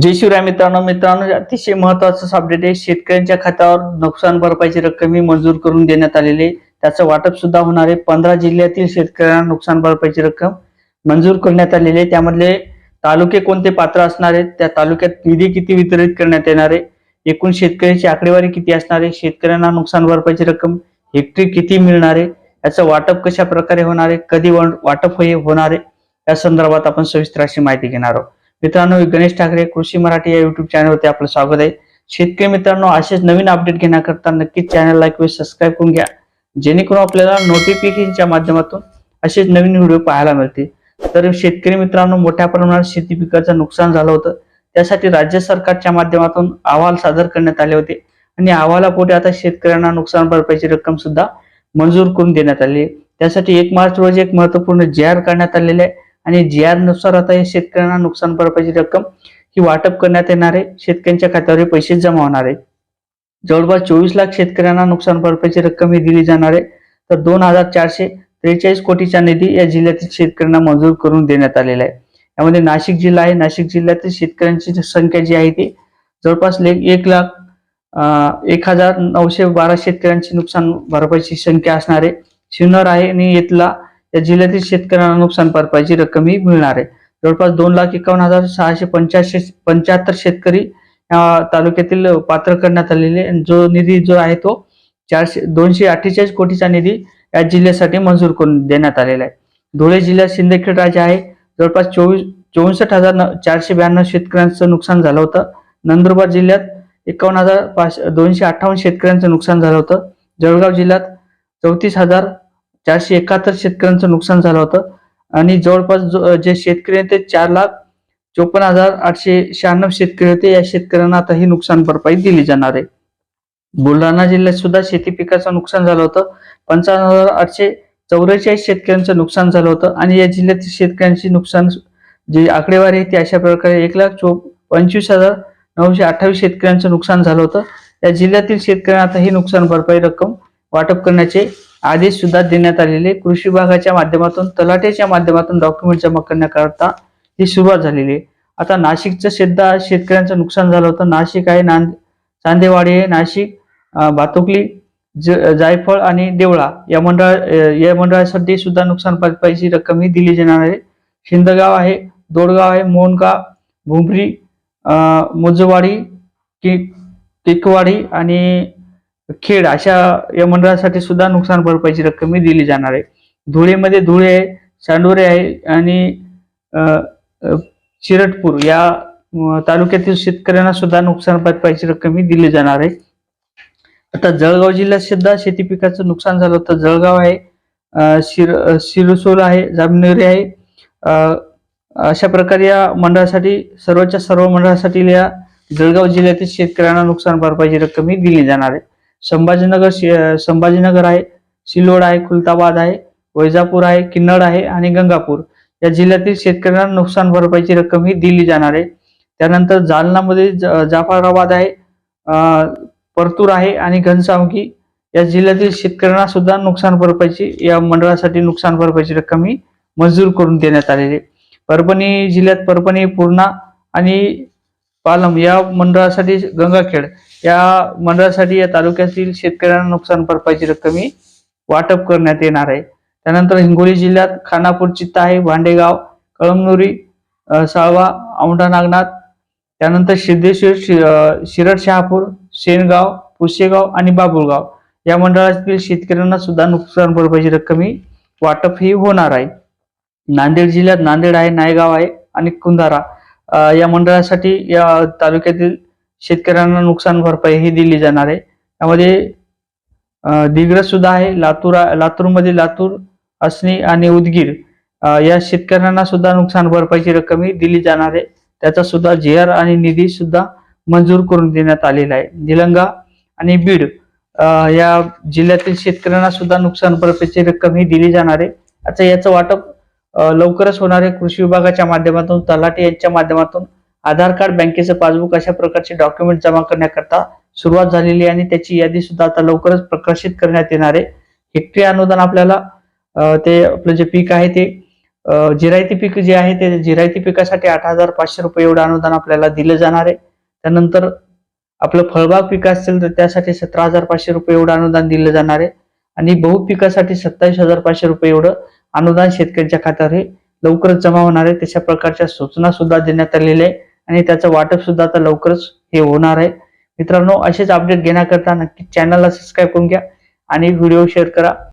जय शिवराय मित्रांनो मित्रांनो अतिशय महत्वाचं अपडेट आहे. शेतकऱ्यांच्या खात्यावर नुकसान भरपाईची रक्कम मंजूर करून देण्यात आलेली आहे. त्याचं वाटप सुद्धा होणार आहे. पंधरा जिल्ह्यातील शेतकऱ्यांना नुकसान भरपाईची रक्कम मंजूर करण्यात आलेली आहे. त्यामधले तालुके कोणते पात्र असणार आहेत? त्या तालुक्यात निधी किती वितरित करण्यात येणार आहे? एकूण शेतकऱ्यांची आकडेवारी किती असणार आहे? शेतकऱ्यांना नुकसान भरपाईची रक्कम हेक्टरी किती मिळणार आहे? याचं वाटप कशा प्रकारे होणार आहे? कधी वाटप हे होणार आहे? या संदर्भात आपण सविस्तर अशी माहिती घेणार आहोत. मित्रांनो गणेश ठाकरे कृषी मराठी या युट्यूब चॅनलवरती आपलं स्वागत आहे. शेतकरी मित्रांनो असेच नवीन अपडेट घेण्याकरता नक्कीच चॅनलला एक व सबस्क्राईब करून घ्या. जेणेकरून आपल्याला नोटिफिकेशनच्या माध्यमातून असेच नवीन व्हिडिओ पाहायला मिळतील. तर शेतकरी मित्रांनो मोठ्या प्रमाणात शेती पिकाचं नुकसान झालं होतं. त्यासाठी राज्य सरकारच्या माध्यमातून अहवाल सादर करण्यात आले होते. आणि अहवालापोटी आता शेतकऱ्यांना नुकसान भरपाईची रक्कम सुद्धा मंजूर करून देण्यात आली आहे. त्यासाठी एक मार्च रोजी एक महत्त्वपूर्ण जी करण्यात काढण्यात आलेले आहे. आणि जी आरनुसार आता हे शेतकऱ्यांना नुकसान भरपाईची रक्कम ही वाटप करण्यात येणार आहे. शेतकऱ्यांच्या खात्यावर पैसे जमा होणार आहे. जवळपास चोवीस लाख शेतकऱ्यांना नुकसान भरपाईची रक्कम ही दिली जाणार आहे. तर दोन हजार चारशे त्रेचाळीस कोटीचा निधी या जिल्ह्यातील शेतकऱ्यांना मंजूर करून देण्यात आलेला आहे. यामध्ये नाशिक जिल्हा आहे. नाशिक जिल्ह्यातील शेतकऱ्यांची संख्या जी आहे ती जवळपास एक लाख एक हजार नऊशे बारा शेतकऱ्यांची नुकसान भरपाईची संख्या असणार आहे. शिन्नर आहे आणि येथला या जिल्ह्यातील शेतकऱ्यांना नुकसान भरपाईची रक्कम ही मिळणार आहे. जवळपास दोन लाख एकावन्न हजार सहाशे पंच्याऐंशी पंच्याहत्तर शेतकरी या तालुक्यातील पात्र करण्यात आलेले आणि जो निधी जो आहे तो चारशे दोनशे अठ्ठेचाळीस कोटीचा निधी या जिल्ह्यासाठी मंजूर करून देण्यात आलेला आहे. धुळे जिल्ह्यात शिंदेखेड राजा आहे. जवळपास चोवीस चौसष्ट हजार न- चारशे ब्याण्णव शेतकऱ्यांचं नुकसान झालं होतं. नंदुरबार जिल्ह्यात एकावन्न हजार पाचशे दोनशे अठ्ठावन्न शेतकऱ्यांचं नुकसान झालं होतं. जळगाव जिल्ह्यात चौतीस हजार चारशे एकाहत्तर शेतकऱ्यांचं नुकसान झालं होतं. आणि जवळपास जो- जे शेतकरी आहेत ते चार लाख चोपन्न हजार आठशे शहाण्णव शेतकरी होते. या शेतकऱ्यांना आता ही नुकसान भरपाई दिली जाणार आहे. बुलढाणा जिल्ह्यात सुद्धा शेती पिकाचं नुकसान झालं होतं. पंचावन्न हजार आठशे चौवेचाळीस शेतकऱ्यांचं नुकसान झालं होतं. आणि या जिल्ह्यातील शेतकऱ्यांची नुकसान जी आकडेवारी आहे ती अशा प्रकारे एक लाख चो पंचवीस हजार नऊशे अठ्ठावीस शेतकऱ्यांचं नुकसान झालं होतं. या जिल्ह्यातील शेतकऱ्यांना आता ही नुकसान भरपाई रक्कम वाटप करण्याचे आदेश सुद्धा देण्यात आलेले. कृषी विभागाच्या माध्यमातून तलाट्याच्या माध्यमातून डॉक्युमेंट जमा करण्याकरता ही सुरुवात झालेली आहे. आता नाशिकचं सुद्धा शेतकऱ्यांचं नुकसान झालं होतं. नाशिक आहे नांद चांदेवाडी आहे नाशिक भातुकली ज- जायफळ आणि देवळा. या मंडळ या मंडळासाठी सुद्धा नुकसान भरपाईची रक्कम ही दिली जाणार आहे. शिंदगाव आहे दोडगाव आहे मोहनगाव भुमरी अं, मुजवाडी कि आणि खेड अशा या मंडळासाठी सुद्धा नुकसान भरपाईची रक्कम दिली जाणार आहे. धुळेमध्ये धुळे आहे सांडोरे आहे आणि चिरटपूर या तालुक्यातील शेतकऱ्यांना सुद्धा नुकसान भरपाईची रक्कम दिली जाणार आहे. आता जळगाव जिल्ह्यात सुद्धा शेती पिकाचं नुकसान झालं तर जळगाव आहे शिर शिरसोल आहे जामनेरी आहे. अशा प्रकारे या मंडळासाठी सर्वच्या सर्व मंडळासाठी या जळगाव जिल्ह्यातील शेतकऱ्यांना नुकसान भरपाईची रक्कम ही दिली जाणार आहे. संभाजीनगर शि- संभाजीनगर आहे सिल्लोड आहे खुलताबाद आहे वैजापूर आहे किन्नड आहे आणि गंगापूर. या जिल्ह्यातील शेतकऱ्यांना नुकसान भरपाईची रक्कम ही दिली जाणार आहे. त्यानंतर जालनामध्ये ज- जाफराबाद आहे परतूर आहे आणि घनसावंगी. या जिल्ह्यातील शेतकऱ्यांना सुद्धा नुकसान भरपाईची या मंडळासाठी नुकसान भरपाईची रक्कम ही मंजूर करून देण्यात आलेली आहे. परभणी जिल्ह्यात परभणी पूर्णा आणि पालम या मंडळासाठी गंगाखेड या मंडळासाठी या तालुक्यातील शेतकऱ्यांना नुकसान भरपाईची रक्कम ही वाटप करण्यात येणार आहे. त्यानंतर हिंगोली जिल्ह्यात खानापूर चित्ता आहे भांडेगाव कळमनुरी साळवा औंढा नागनाथ त्यानंतर सिद्धेश्वर शि- शिरड शहापूर शेनगाव पुशेगाव आणि बाबुळगाव या मंडळातील शेतकऱ्यांना सुद्धा नुकसान भरपाईची रक्कम ही वाटप ही होणार आहे. नांदेड जिल्ह्यात नांदेड आहे नायगाव आहे आणि कुंदारा या मंडळासाठी या तालुक्यातील शेतकऱ्यांना नुकसान भरपाई ही दिली जाणार आहे. त्यामध्ये अ, दिग्रस सुद्धा आहे. लातूर लातूरमध्ये लातूर असणी आणि उदगीर या शेतकऱ्यांना सुद्धा नुकसान भरपाईची रक्कम ही दिली जाणार आहे. त्याचा सुद्धा जे आर आणि निधी सुद्धा मंजूर करून देण्यात आलेला आहे. निलंगा आणि बीड या जिल्ह्यातील शेतकऱ्यांना सुद्धा नुकसान भरपाईची रक्कम ही दिली जाणार आहे. आता याचं वाटप लवकरच होणार आहे. कृषी विभागाच्या माध्यमातून तलाठी यांच्या माध्यमातून आधार कार्ड बँकेचं पासबुक अशा प्रकारचे डॉक्युमेंट जमा करण्याकरता सुरुवात झालेली आहे आणि त्याची यादी सुद्धा आता लवकरच प्रकाशित करण्यात येणार आहे. हेक्टरी अनुदान आपल्याला ते आपलं जे पीक आहे ते जिरायती पीक जे आहे ते जिरायती पिकासाठी आठ हजार पाचशे रुपये एवढं अनुदान आपल्याला दिलं जाणार आहे. त्यानंतर आपलं फळबाग पीक असेल तर त्यासाठी सतरा हजार पाचशे रुपये एवढं अनुदान दिलं जाणार आहे. आणि बहु पिकासाठी सत्तावीस हजार पाचशे रुपये एवढं अनुदान शेतकऱ्यांच्या खात्यावर हे लवकरच जमा होणार आहे. तशा प्रकारच्या सूचना सुद्धा देण्यात आलेल्या आहे. आणि त्याचं वाटप सुद्धा आता लवकरच हे होणार आहे. मित्रांनो असेच अपडेट घेण्याकरता नक्की चॅनलला सबस्क्राईब करून घ्या आणि व्हिडिओ शेअर करा.